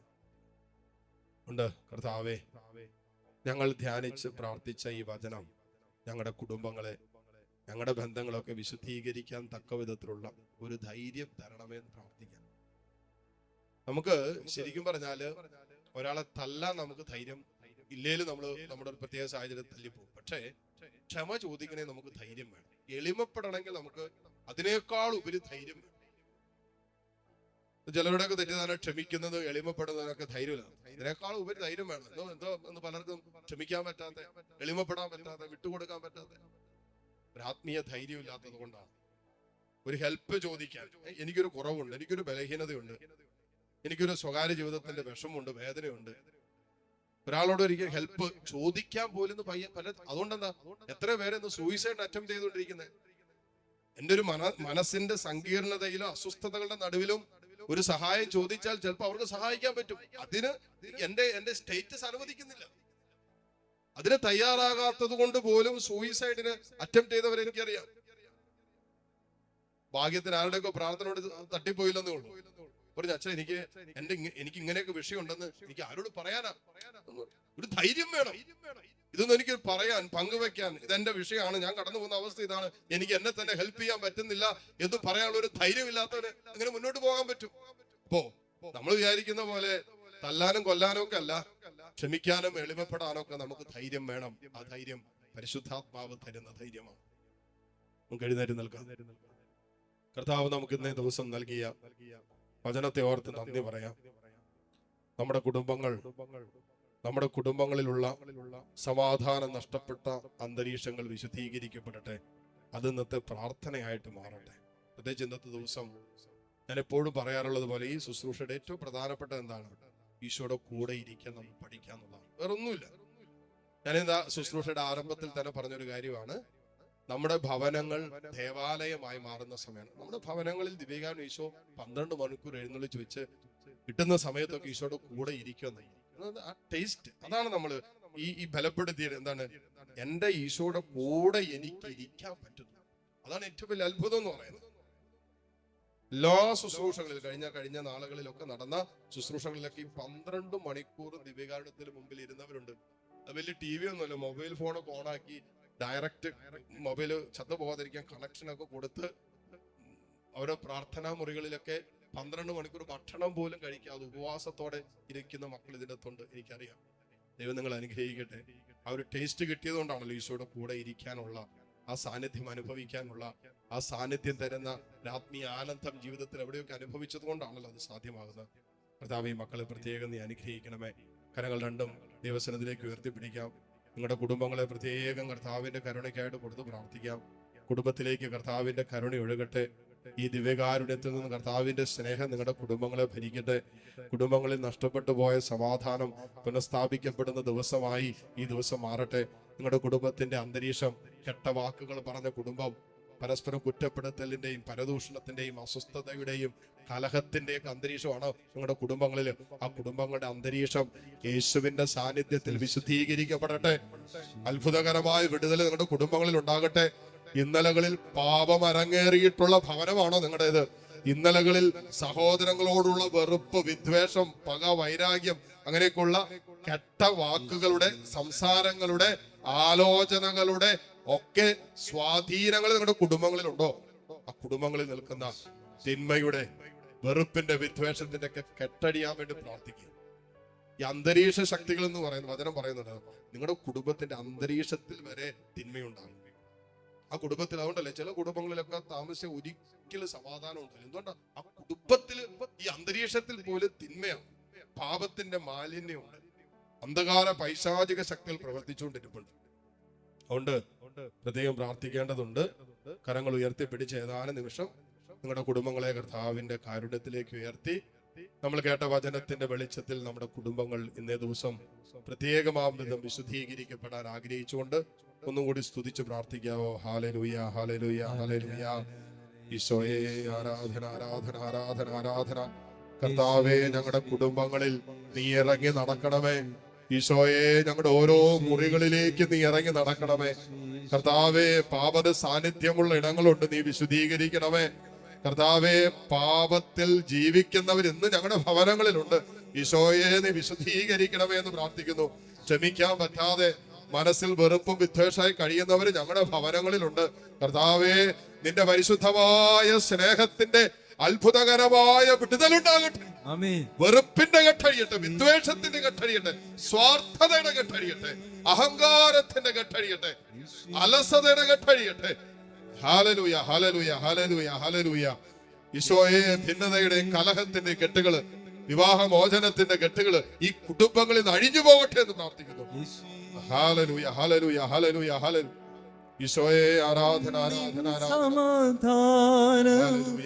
Speaker 1: ഉണ്ട് കർത്താവേ ഞങ്ങൾ ധ്യാനിച്ച് പ്രാർത്ഥിച്ച ഈ വചനം ഞങ്ങളുടെ കുടുംബങ്ങളെ ഞങ്ങളുടെ ബന്ധങ്ങളൊക്കെ വിശുദ്ധീകരിക്കാൻ തക്ക വിധത്തിലുള്ള ഒരു ധൈര്യം തരണമേ എന്ന് പ്രാർത്ഥിക്കാം. നമുക്ക് ശരിക്കും പറഞ്ഞാൽ ഒരാളെ തല്ലാൻ നമുക്ക് ധൈര്യം ഇല്ലേലും നമ്മൾ നമ്മുടെ ഒരു പ്രത്യേക സാഹചര്യത്തിൽ തല്ലിപ്പോകും. പക്ഷേ ക്ഷമ ചോദിക്കണേ നമുക്ക് ധൈര്യം വേണം. എളിമപ്പെടണമെങ്കിൽ നമുക്ക് അതിനേക്കാൾ ഉപരി ധൈര്യം വേണം. ചിലരുടെയൊക്കെ തെറ്റിദ്ധാരണ ക്ഷമിക്കുന്നത് എളിമപ്പെടുന്നതിനൊക്കെ ധൈര്യമില്ല. ഇതിനേക്കാൾ ഉപരി ധൈര്യം വേണം. എന്തോ എന്തോ എന്ന് പലർക്കും ക്ഷമിക്കാൻ പറ്റാത്ത എളിമപ്പെടാൻ പറ്റാത്ത വിട്ടുകൊടുക്കാൻ പറ്റാത്ത ഒരു ആത്മീയ ധൈര്യം ഇല്ലാത്തത് കൊണ്ടാണ്. ഒരു ഹെൽപ്പ് ചോദിക്കാൻ. "ഏയ്, എനിക്കൊരു കുറവുണ്ട് എനിക്കൊരു ബലഹീനതയുണ്ട്. എനിക്കൊരു സ്വകാര്യ ജീവിതത്തിന്റെ വിഷമമുണ്ട് വേദനയുണ്ട്. ഒരാളോട് ഒരിക്കൽ ഹെൽപ്പ് ചോദിക്കാൻ പോലും പയ്യ പല അതുകൊണ്ടെന്താ എത്ര പേരെന്ന് സൂയിസൈഡ് അറ്റംപ്റ്റ് ചെയ്തുകൊണ്ടിരിക്കുന്നത് എന്റെ ഒരു മന മനസ്സിന്റെ സങ്കീർണതയിലും അസ്വസ്ഥതകളുടെ നടുവിലും ഒരു സഹായം ചോദിച്ചാൽ ചിലപ്പോൾ അവർക്ക് സഹായിക്കാൻ പറ്റും. അതിന് എന്റെ എന്റെ സ്റ്റേറ്റസ് അനുവദിക്കുന്നില്ല. അതിന് തയ്യാറാകാത്തത് കൊണ്ട് പോലും സൂയിസൈഡിന് അറ്റംപ്റ്റ് ചെയ്തവരെ എനിക്കറിയാം. ഭാഗ്യത്തിന് ആരുടെയൊക്കെ പ്രാർത്ഥനയോട് തട്ടിപ്പോയില്ലെന്നേ ഉള്ളൂ. പറഞ്ഞു അച്ഛൻ എനിക്ക് എന്റെ എനിക്ക് ഇങ്ങനെയൊക്കെ വിഷയം ഉണ്ടെന്ന് എനിക്ക് ആരോട് പറയാനാ? ഒരു ധൈര്യം വേണം. ഇതൊന്നും എനിക്ക് പറയാൻ പങ്കുവെക്കാൻ ഇതെന്റെ വിഷയമാണ്. ഞാൻ കടന്നു പോകുന്ന അവസ്ഥ ഇതാണ്. എനിക്ക് എന്നെ തന്നെ ഹെൽപ്പ് ചെയ്യാൻ പറ്റുന്നില്ല എന്ന് പറയാനുള്ള ഒരു ധൈര്യമില്ലാത്തവന് അങ്ങനെ മുന്നോട്ട് പോകാൻ പറ്റും. അപ്പോ നമ്മൾ വിചാരിക്കുന്ന പോലെ തല്ലാനും കൊല്ലാനും ഒക്കെ അല്ല. ക്ഷമിക്കാനും എളിമപ്പെടാനും ഒക്കെ നമുക്ക് ധൈര്യം വേണം. ആ ധൈര്യം പരിശുദ്ധാത്മാവ് തരുന്ന ധൈര്യമാണ്. നമുക്ക് എഴുന്നേറ്റ് നൽകാം കർത്താവ് നമുക്ക് ഇന്നേ ദിവസം നൽകിയ വചനത്തെ ഓർത്ത് നന്ദി പറയാം. നമ്മുടെ കുടുംബങ്ങൾ നമ്മുടെ കുടുംബങ്ങളിലുള്ള സമാധാനം നഷ്ടപ്പെട്ട അന്തരീക്ഷങ്ങൾ വിശദീകരിക്കപ്പെടട്ടെ അത് ഇന്നത്തെ പ്രാർത്ഥനയായിട്ട് മാറട്ടെ. പ്രത്യേകിച്ച് ഇന്നത്തെ ദിവസം ഞാൻ എപ്പോഴും പറയാറുള്ളത് പോലെ ഈ ശുശ്രൂഷയുടെ ഏറ്റവും പ്രധാനപ്പെട്ട എന്താണ്? ഈശോയുടെ കൂടെ ഇരിക്കാൻ നമ്മൾ പഠിക്കുക എന്നുള്ളതാണ്. വേറൊന്നുമില്ല. ഒന്നുമില്ല ഞാനിതാ ശുശ്രൂഷയുടെ ആരംഭത്തിൽ തന്നെ പറഞ്ഞൊരു കാര്യമാണ്. നമ്മുടെ ഭവനങ്ങൾ ദേവാലയമായി മാറുന്ന സമയമാണ്. നമ്മുടെ ഭവനങ്ങളിൽ ദിവ്യകാരൻ ഈശോ പന്ത്രണ്ട് മണിക്കൂർ എഴുന്നള്ളിച്ച് വെച്ച് കിട്ടുന്ന സമയത്തൊക്കെ ഈശോയുടെ കൂടെ ഇരിക്കുമെന്ന്. ആ ടേസ്റ്റ് അതാണ് നമ്മൾ ഈ ഈ ബലപ്പെടുത്തിയത്. എന്താണ്? എന്റെ ഈശോയുടെ കൂടെ എനിക്ക് ഇരിക്കാൻ പറ്റുന്നു. അതാണ് ഏറ്റവും വലിയ അത്ഭുതം എന്ന് പറയുന്നത്. എല്ലാ ശുശ്രൂഷകളിൽ കഴിഞ്ഞ കഴിഞ്ഞ നാളുകളിലൊക്കെ നടന്ന ശുശ്രൂഷകളിലൊക്കെ ഈ പന്ത്രണ്ട് മണിക്കൂർ ദിവ്യകാരണത്തിന് മുമ്പിൽ ഇരുന്നവരുണ്ട്. വലിയ ടി വി ഒന്നുമല്ല മൊബൈൽ ഫോണൊക്കെ ഓണാക്കി ഡയറക്റ്റ് മൊബൈൽ ചത്തു പോകാതിരിക്കാൻ കണക്ഷനൊക്കെ കൊടുത്ത് ഓരോ പ്രാർത്ഥനാ മുറികളിലൊക്കെ പന്ത്രണ്ട് മണിക്കൂർ ഭക്ഷണം പോലും കഴിക്കാതെ ഉപവാസത്തോടെ ഇരിക്കുന്ന മക്കൾ ഇതിനകത്തുണ്ട് എനിക്കറിയാം. ദൈവം നിങ്ങൾ അനുഗ്രഹിക്കട്ടെ. ആ ഒരു ടേസ്റ്റ് കിട്ടിയതുകൊണ്ടാണല്ലോ ഈശോയുടെ കൂടെ ഇരിക്കാനുള്ള ആ സാന്നിധ്യം അനുഭവിക്കാനുള്ള ആ സാന്നിധ്യം തരുന്ന ആത്മീയ ആനന്ദം ജീവിതത്തിൽ എവിടെയൊക്കെ അനുഭവിച്ചത് കൊണ്ടാണല്ലോ അത് സാധ്യമാകുന്നത്. കർത്താവ് ഈ മക്കളെ പ്രത്യേകം നീ അനുഗ്രഹിക്കണമേ. കരങ്ങൾ രണ്ടും ദൈവസനത്തിലേക്ക് ഉയർത്തിപ്പിടിക്കാം. നിങ്ങളുടെ കുടുംബങ്ങളെ പ്രത്യേകം കർത്താവിന്റെ കരുണയ്ക്കായിട്ട് കൊടുത്ത് പ്രാർത്ഥിക്കാം. കുടുംബത്തിലേക്ക് കർത്താവിന്റെ കരുണ ഒഴുകട്ടെ. ഈ ദിവ്യകാരുണ്യത്തിൽ നിന്ന് കർത്താവിന്റെ സ്നേഹം നിങ്ങളുടെ കുടുംബങ്ങളെ ഭരിക്കട്ടെ. കുടുംബങ്ങളിൽ നഷ്ടപ്പെട്ടു പോയ സമാധാനം പുനഃസ്ഥാപിക്കപ്പെടുന്ന ദിവസമായി ഈ ദിവസം മാറട്ടെ. നിങ്ങളുടെ കുടുംബത്തിന്റെ അന്തരീക്ഷം കെട്ട വാക്കുകൾ പറഞ്ഞ കുടുംബം പരസ്പരം കുറ്റപ്പെടുത്തലിന്റെയും പരദൂഷണത്തിന്റെയും അസ്വസ്ഥതയുടെയും കലഹത്തിന്റെയൊക്കെ അന്തരീക്ഷമാണ് നിങ്ങളുടെ കുടുംബങ്ങളിൽ. ആ കുടുംബങ്ങളുടെ അന്തരീക്ഷം യേശുവിന്റെ സാന്നിധ്യത്തിൽ വിശുദ്ധീകരിക്കപ്പെടട്ടെ. അത്ഭുതകരമായ വിടുതൽ നിങ്ങളുടെ കുടുംബങ്ങളിൽ ഉണ്ടാകട്ടെ. ഇന്നലകളിൽ പാപം അരങ്ങേറിയിട്ടുള്ള ഭവനമാണോ നിങ്ങളുടേത്? ഇന്നലകളിൽ സഹോദരങ്ങളോടുള്ള വെറുപ്പ് വിദ്വേഷം പക വൈരാഗ്യം അങ്ങനെയൊക്കെയുള്ള കെട്ട വാക്കുകളുടെ സംസാരങ്ങളുടെ ആലോചനകളുടെ ഒക്കെ സ്വാധീനങ്ങൾ നിങ്ങളുടെ കുടുംബങ്ങളിലുണ്ടോ? ആ കുടുംബങ്ങളിൽ നിൽക്കുന്ന തിന്മയുടെ വെറുപ്പിന്റെ വിദ്വേഷത്തിന്റെ ഒക്കെ കെട്ടടിയാൻ വേണ്ടി പ്രാർത്ഥിക്കുക. ഈ അന്തരീക്ഷ ശക്തികൾ എന്ന് പറയുന്ന വചനം പറയുന്നുണ്ട് നിങ്ങളുടെ കുടുംബത്തിന്റെ അന്തരീക്ഷത്തിൽ വരെ തിന്മയുണ്ടാകും. ആ കുടുംബത്തിൽ അതുകൊണ്ടല്ലേ ചില കുടുംബങ്ങളിലൊക്കെ താമസിച്ച ഒരിക്കലും സമാധാനം ഉണ്ടല്ലോ എന്തുകൊണ്ടാണ് ആ കുടുംബത്തിൽ ഈ അന്തരീക്ഷത്തിൽ പോലും തിന്മയാണ്. പാപത്തിന്റെ മാലിന്യമുണ്ട് അന്ധകാര പൈശാചിക ശക്തികൾ പ്രവർത്തിച്ചുകൊണ്ടിരിപ്പുണ്ട്. അതുകൊണ്ട് പ്രത്യേകം പ്രാർത്ഥിക്കേണ്ടതുണ്ട്. കരങ്ങൾ ഉയർത്തി പിടിച്ച് ഏതാനും നിമിഷം നിങ്ങളുടെ കുടുംബങ്ങളെ കർത്താവിന്റെ കാരുണ്യത്തിലേക്ക് ഉയർത്തി. നമ്മൾ കേട്ട വചനത്തിന്റെ വെളിച്ചത്തിൽ നമ്മുടെ കുടുംബങ്ങൾ ഇന്നേ ദിവസം പ്രത്യേകമാം വിധം വിശുദ്ധീകരിക്കപ്പെടാൻ ആഗ്രഹിച്ചുകൊണ്ട് ഒന്നുകൂടി സ്തുതിച്ച് പ്രാർത്ഥിക്കാവോ? ഹാലലുയ ഹാലലുയ ഹാലലുയ ഈശോയെ ആരാധന ആരാധന ആരാധന ആരാധന. കർത്താവെ ഞങ്ങളുടെ കുടുംബങ്ങളിൽ നീ ഇറങ്ങി നടക്കണമേ. ഈശോയെ ഞങ്ങളുടെ ഓരോ മുറികളിലേക്ക് നീ ഇറങ്ങി നടക്കണമേ. കർത്താവെ പാപത സാന്നിധ്യമുള്ള ഇടങ്ങളുണ്ട്. നീ വിശുദ്ധീകരിക്കണമേ. കർത്താവേ പാപത്തിൽ ജീവിക്കുന്നവർ ഇന്ന് ഞങ്ങളുടെ ഭവനങ്ങളിലുണ്ട്. ഈശോയെ നീ വിശുദ്ധീകരിക്കണമേ എന്ന് പ്രാർത്ഥിക്കുന്നു. ക്ഷമിക്കാൻ പറ്റാതെ മനസ്സിൽ വെറുപ്പും വിദ്വേഷമായി കഴിയുന്നവർ ഞങ്ങളുടെ ഭവനങ്ങളിലുണ്ട്. കർത്താവേ നിന്റെ പരിശുദ്ധമായ സ്നേഹത്തിന്റെ അത്ഭുതകരമായ വിടുതലുണ്ടാകട്ടെ. വെറുപ്പിന്റെ കെട്ടഴിയട്ടെ വിദ്വേഷത്തിന്റെ കെട്ടഴിയട്ടെ സ്വാർത്ഥതയുടെ കെട്ടഴിയട്ടെ അഹങ്കാരത്തിന്റെ കെട്ടഴിയട്ടെ അലസതയുടെ കെട്ടഴിയട്ടെ. Hallelujah hallelujah hallelujah hallelujah. ഈശോയെ ഭിന്നതയുടെ കലഹത്തിന്റെ കെട്ടുകൾ വിവാഹമോചനത്തിന്റെ കെട്ടുകൾ ഈ കുടുംബങ്ങളിൽ നിന്ന് അഴിഞ്ഞു പോകട്ടെ എന്ന് പ്രാർത്ഥിക്കുന്നു. ഹാലലൂയ ഹാലലൂയ ഹാലലൂയ ഹാലലു ഈശോയെ ആരാധന ആരാധന
Speaker 2: സമാധാനം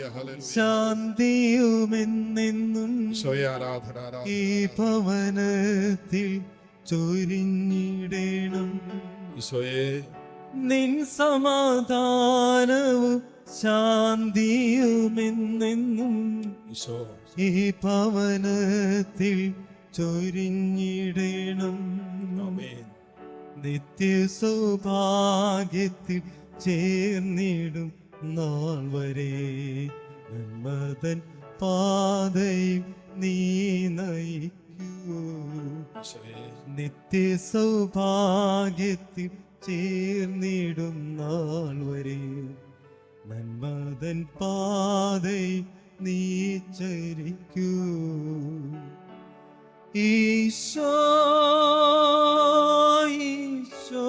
Speaker 2: ശാന്തിയുമെന്നെന്നും
Speaker 1: ഈശോയെ ആരാധന ആരാധന.
Speaker 2: ഈ ഭവനത്തിൽ ചൊരിഞ്ഞിടണം.
Speaker 1: ഈശോയെ.
Speaker 2: നിൻ സമാധാനവും ശാന്തിയുമെന്നെന്നും
Speaker 1: ഈശോ.
Speaker 2: ഈ ഭവനത്തിൽ ചൊരിഞ്ഞിടണം.
Speaker 1: ആമേൻ.
Speaker 2: നിത്യ സൗഭാഗ്യത്തിൽ ചേർന്നിടും നാൾ വരെ. നന്മതൻ പാതയും നീ നയിക്കൂ.
Speaker 1: നിത്യസൗഭാഗ്യത്തിൽ
Speaker 2: നിത്യ സൗഭാഗ്യത്തിൽ ചേർന്നിടും നാൾ വരെ. നന്മതൻ പാതയും നീ ചരിക്കൂ. ഈശോ ഈശോ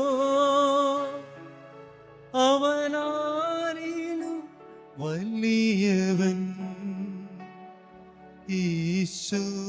Speaker 2: അവനാരിലും വലിയവൻ. ഈശോ.